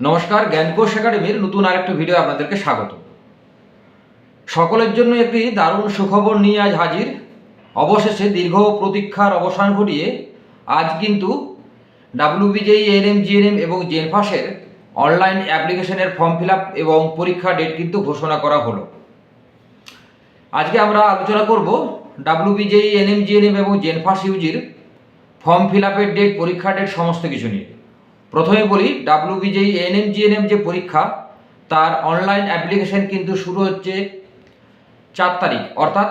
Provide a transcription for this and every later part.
নমস্কার, জ্ঞানকোষ একাডেমির নতুন আরেকটি ভিডিও আপনাদেরকে স্বাগত। সকলের জন্য একটি দারুণ সুখবর নিয়ে আজ হাজির। অবশেষে দীর্ঘ প্রতীক্ষার অবসান ঘটিয়ে আজ কিন্তু ডাব্লিউবিজেই এএনএম জিএনএম এবং জেনফাসের অনলাইন অ্যাপ্লিকেশনের ফর্ম ফিল এবং পরীক্ষা ডেট কিন্তু ঘোষণা করা হলো। আজকে আমরা আলোচনা করব ডাব্লিউবিজেই এনএম জিএনএম এবং জেনফাস ইউজির ফর্ম ফিল আপের ডেট, পরীক্ষা ডেট, সমস্ত কিছু নিয়ে। প্রথমে বলি ডাব্লিউবিজেই এনএম জিএনএম যে পরীক্ষা, তার অনলাইন অ্যাপ্লিকেশন কিন্তু শুরু হচ্ছে চার তারিখ, অর্থাৎ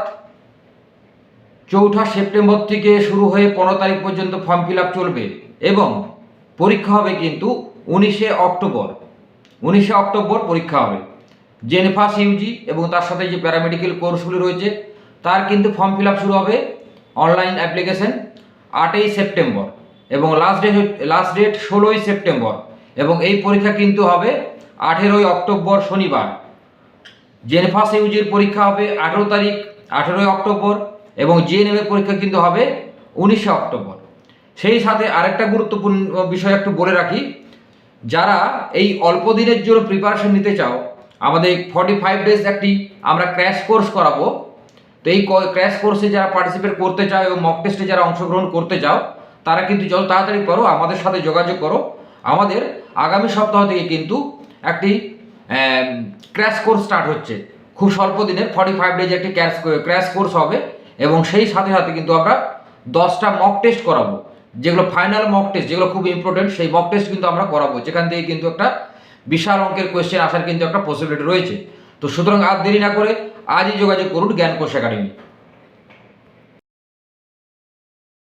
চৌঠা সেপ্টেম্বর থেকে শুরু হয়ে পনেরো তারিখ পর্যন্ত ফর্ম ফিল চলবে এবং পরীক্ষা হবে কিন্তু উনিশে অক্টোবর উনিশে অক্টোবর পরীক্ষা হবে। জেনফাস ইউজি এবং তার সাথে যে প্যারামেডিক্যাল কোর্সগুলি রয়েছে, তার কিন্তু ফর্ম ফিল শুরু হবে অনলাইন অ্যাপ্লিকেশন আটই সেপ্টেম্বর। এবং লাস্ট ডেট লাস্ট ডেট ষোলোই সেপ্টেম্বর। এবং এই পরীক্ষা কিন্তু হবে আঠেরোই অক্টোবর শনিবার। জেনফাস ইউজির পরীক্ষা হবে আঠেরো তারিখ, আঠেরোই অক্টোবর এবং জিএনএম এর পরীক্ষা কিন্তু হবে উনিশে অক্টোবর। সেই সাথে আরেকটা গুরুত্বপূর্ণ বিষয় একটু বলে রাখি, যারা এই অল্প দিনের জন্য প্রিপারেশন নিতে চাও, আমাদের ফর্টি ফাইভ ডেজ একটি আমরা ক্র্যাশ কোর্স করাবো। তো এই ক্র্যাশ কোর্সে যারা পার্টিসিপেট করতে চাও এবং মক টেস্টে যারা অংশগ্রহণ করতে চাও তারা কিন্তু যত তাড়াতাড়ি করো, আমাদের সাথে যোগাযোগ করো। আমাদের আগামী সপ্তাহ থেকে কিন্তু একটি ক্র্যাশ কোর্স স্টার্ট হচ্ছে। খুব স্বল্প দিনের ফর্টি ফাইভ ডেজ একটি ক্র্যাশ ক্র্যাশ কোর্স হবে এবং সেই সাথে সাথে কিন্তু আমরা দশটা মক টেস্ট করাবো। যেগুলো ফাইনাল মক টেস্ট যেগুলো খুব ইম্পর্টেন্ট সেই মক টেস্ট কিন্তু আমরা করাবো। যেখান থেকে কিন্তু একটা বিশাল অঙ্কের কোয়েশ্চেন আসার কিন্তু একটা পসিবিলিটি রয়েছে। তো সুতরাং আর দেরি না করে আজই যোগাযোগ করুন জ্ঞানকোষ একাডেমি।